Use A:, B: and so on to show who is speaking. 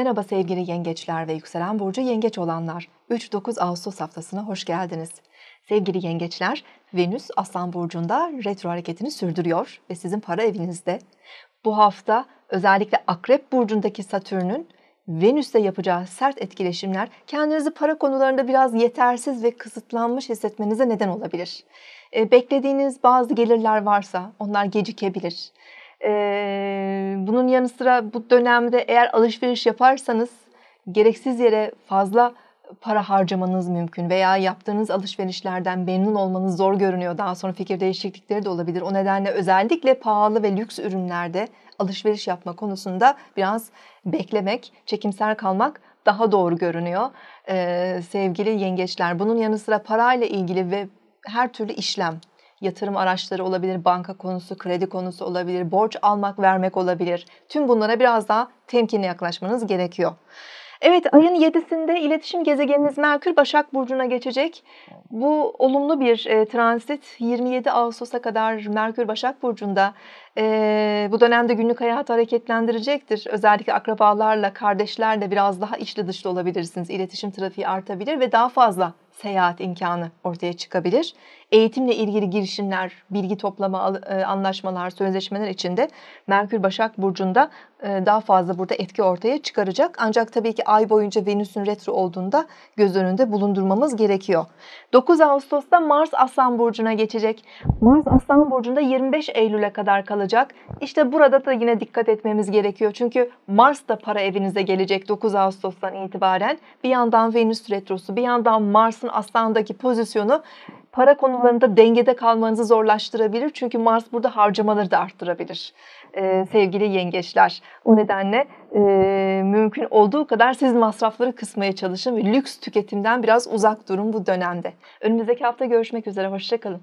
A: Merhaba sevgili yengeçler ve yükselen burcu yengeç olanlar. 3-9 Ağustos haftasına hoş geldiniz. Sevgili yengeçler, Venüs Aslan burcunda retro hareketini sürdürüyor ve sizin para evinizde. Bu hafta özellikle Akrep burcundaki Satürn'ün Venüs'te yapacağı sert etkileşimler kendinizi para konularında biraz yetersiz ve kısıtlanmış hissetmenize neden olabilir. E, beklediğiniz bazı gelirler varsa onlar gecikebilir ee, bunun yanı sıra bu dönemde eğer alışveriş yaparsanız gereksiz yere fazla para harcamanız mümkün veya yaptığınız alışverişlerden memnun olmanız zor görünüyor. Daha sonra fikir değişiklikleri de olabilir. O nedenle özellikle pahalı ve lüks ürünlerde alışveriş yapma konusunda biraz beklemek, çekimser kalmak daha doğru görünüyor. Ee, sevgili yengeçler bunun yanı sıra parayla ilgili ve her türlü işlem yatırım araçları olabilir, banka konusu, kredi konusu olabilir, borç almak, vermek olabilir. Tüm bunlara biraz daha temkinli yaklaşmanız gerekiyor. Evet ayın 7'sinde iletişim gezegeniniz Merkür Başak Burcu'na geçecek. Bu olumlu bir e, transit 27 Ağustos'a kadar Merkür Başak Burcu'nda e, bu dönemde günlük hayatı hareketlendirecektir. Özellikle akrabalarla, kardeşlerle biraz daha içli dışlı olabilirsiniz. İletişim trafiği artabilir ve daha fazla seyahat imkanı ortaya çıkabilir. Eğitimle ilgili girişimler, bilgi toplama e, anlaşmalar, sözleşmeler içinde Merkür Başak Burcu'nda e, daha fazla burada etki ortaya çıkaracak. Ancak tabii ki ay boyunca Venüs'ün retro olduğunda göz önünde bulundurmamız gerekiyor. 9 Ağustos'ta Mars Aslan Burcu'na geçecek. Mars Aslan Burcu'nda 25 Eylül'e kadar kalacak. İşte burada da yine dikkat etmemiz gerekiyor. Çünkü Mars da para evinize gelecek 9 Ağustos'tan itibaren. Bir yandan Venüs retrosu, bir yandan Mars'ın Aslan'daki pozisyonu para konularında dengede kalmanızı zorlaştırabilir. Çünkü Mars burada harcamaları da arttırabilir ee, sevgili yengeçler. O nedenle e, mümkün olduğu kadar siz masrafları kısmaya çalışın ve lüks tüketimden biraz uzak durun bu dönemde. Önümüzdeki hafta görüşmek üzere. Hoşçakalın.